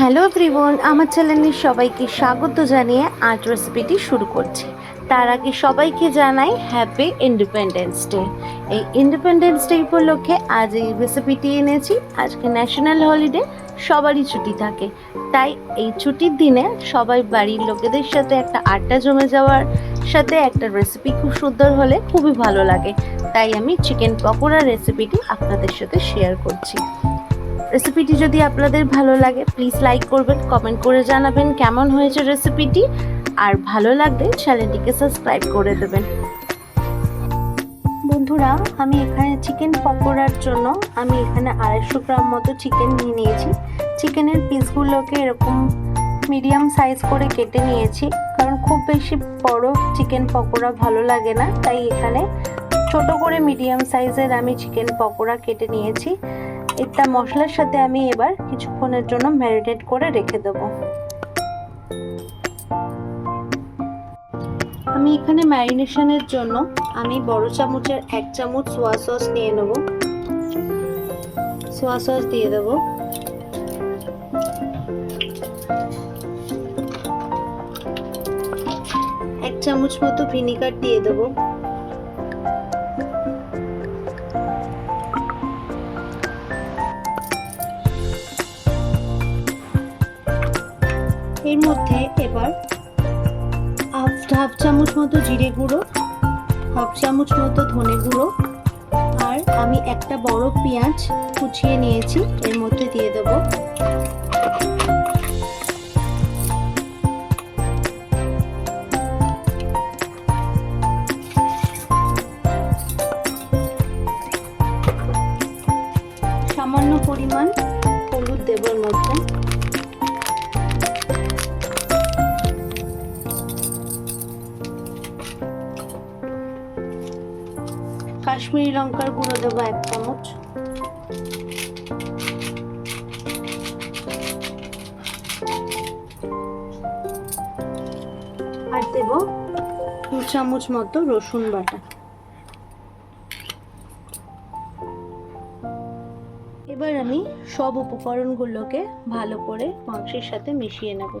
Hello everyone, আমার চ্যানেলে সবাইকে স্বাগত জানিয়ে আজ রেসিপিটি শুরু করছি। তার আগে সবাইকে জানাই হ্যাপি ইন্ডিপেন্ডেন্স ডে এই ইন্ডিপেন্ডেন্স ডে উপলক্ষে আজ এই রেসিপিটি এনেছি। আজকে ন্যাশনাল হলিডে সবারই ছুটি থাকে। তাই এই ছুটির দিনে সবাই বাড়ির লোকেদের সাথে একটা আড্ডা জমে যাওয়ার সাথে একটা রেসিপি খুব সুন্দর হলে খুবই ভালো লাগে। তাই আমি চিকেন পকোড়ার রেসিপিটি আপনাদের সাথে শেয়ার করছি। রেসিপিটি যদি আপনাদের ভালো লাগে প্লিজ লাইক করবেন কমেন্ট করে জানাবেন কেমন হয়েছে রেসিপিটি আর ভালো লাগলে চ্যানেলটিকে সাবস্ক্রাইব করে দেবেন। বন্ধুরা, আমি এখানে চিকেন পকোড়ার জন্য আমি এখানে আড়াইশো গ্রাম মতো চিকেন নিয়ে নিয়েছি। চিকেনের পিসগুলোকে এরকম মিডিয়াম সাইজ করে কেটে নিয়েছি। কারণ খুব বেশি বড় চিকেন পকোড়া ভালো লাগে না, তাই এখানে ছোট করে মিডিয়াম সাইজের আমি চিকেন পকোড়া কেটে নিয়েছি। এটা মশলার সাথে আমি এবার কিছুক্ষণের জন্য ম্যারিনেট করে রেখে দেবো। আমি এখানে ম্যারিনেশনের জন্য আমি বড় চামচের এক চামচ সোয়া সস নিয়ে নেব। সোয়া সস দিয়ে দেবো। এক চামচ মতো ভিনিগার দিয়ে দেবো। এর মধ্যে এবার হাফ হাফ চামচ মতো জিরে গুঁড়ো, হাফ চামচ মতো ধনে গুঁড়ো, আর আমি একটা বড় পেঁয়াজ কুচিয়ে নিয়েছি, এর মধ্যে দিয়ে দেবো। সামান্য পরিমাণ হলুদ দেবার মধ্যে। কাশ্মীরি লঙ্কার গুঁড়ো দেবো এক চামচ। আর দেবো দু চামচ মতো রসুন বাটা। এবার আমি সব উপকরণগুলোকে ভালো করে মাংসের সাথে মিশিয়ে নেব।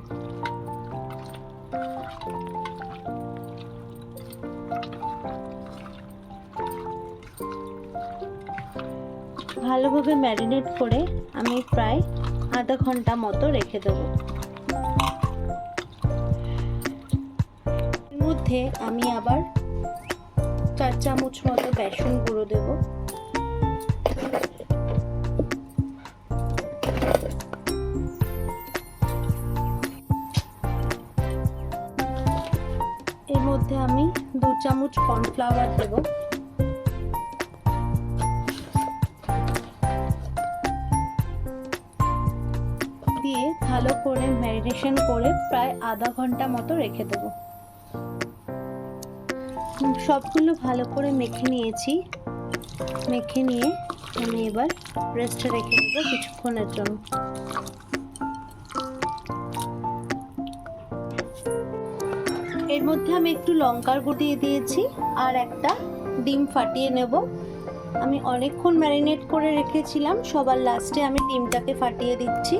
ভালোভাবে ম্যারিনেট করে আমি প্রায় আধা ঘণ্টা মতো রেখে দেবো। এর মধ্যে আমি আবার চার চামচ মতো বেসন গুঁড়ো দেবো। এর মধ্যে আমি দু চামচ কর্নফ্লাওয়ার দেবো। ভালো করে ম্যারিনেশন করে প্রায় আধা ঘণ্টা মতো রেখে দেবো। সবগুলো ভালো করে মেখে নিয়েছি। মেখে নিয়ে আমি এবার রেস্টে রেখে দেবো কিছুক্ষণের জন্য। এর মধ্যে আমি একটু লঙ্কার গুঁড়ো দিয়ে দিয়েছি আর একটা ডিম ফাটিয়ে নেব। আমি অনেকক্ষণ ম্যারিনেট করে রেখেছিলাম, সবার লাস্টে আমি ডিমটাকে ফাটিয়ে দিচ্ছি।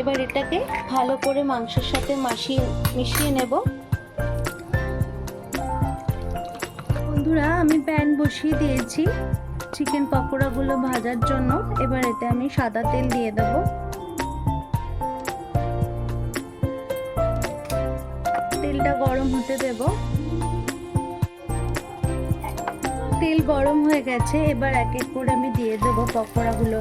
এবার এটাকে ভালো করে মাংসের সাথে মাখিয়ে মিশিয়ে নেব। বন্ধুরা, আমি প্যান বসিয়ে দিয়েছি চিকেন পকোড়াগুলো ভাজার জন্য। এবার এতে আমি সাদা তেল দিয়ে দেবো। তেলটা গরম হতে দেব। তেল গরম হয়ে গেছে, এবার এক এক করে আমি দিয়ে দেবো পকোড়াগুলো।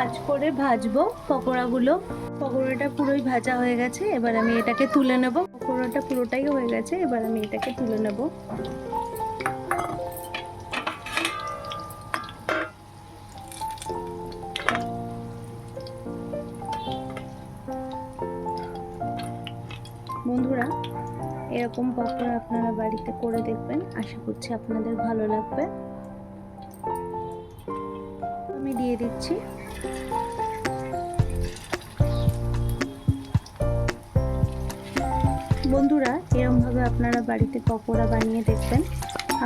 আঁচ করে ভাজবো পকোড়াগুলো। পকোড়াটা পুরোই ভাজা হয়ে গেছে, এবার আমি এটাকে তুলে নেব। পকোড়াটা পুরোটাই হয়ে গেছে, এবার আমি এটাকে তুলে নেব। বন্ধুরা, এরকম পকোড়া আপনারা বাড়িতে করে দেখবেন, আশা করছি আপনাদের ভালো লাগবে। আমি দিয়ে দিচ্ছি। বন্ধুরা, এরমভাবে আপনারা বাড়িতে পকোড়া বানিয়ে দেখবেন।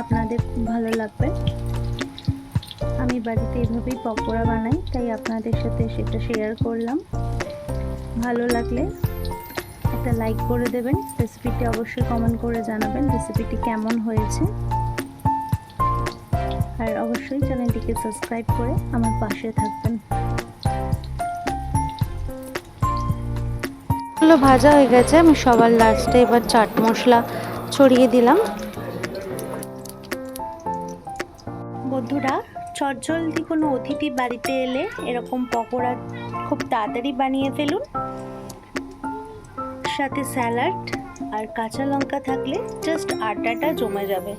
আপনাদের খুব ভালো লাগবে। আমি বাড়িতে এভাবেই পকোড়া বানাই, তাই আপনাদের সাথে সেটা শেয়ার করলাম। ভালো লাগলে একটা লাইক করে দেবেন। রেসিপিটি অবশ্যই কমেন্ট করে জানাবেন রেসিপিটি কেমন হয়েছে। আর অবশ্যই চ্যানেলটিকে সাবস্ক্রাইব করে আমার পাশে থাকবেন। ভাজা হয়ে গেছে আমি সবার লাস্টে এবার চাট মশলা ছড়িয়ে দিলাম। বন্ধুরা চটজলদি কোনো অতিথি বাড়িতে এলে এরকম পকোড়া খুব তাড়াতাড়ি বানিয়ে ফেলুন। সাথে স্যালাড আর কাঁচা লঙ্কা থাকলে জাস্ট আড্ডাটা জমে যাবে।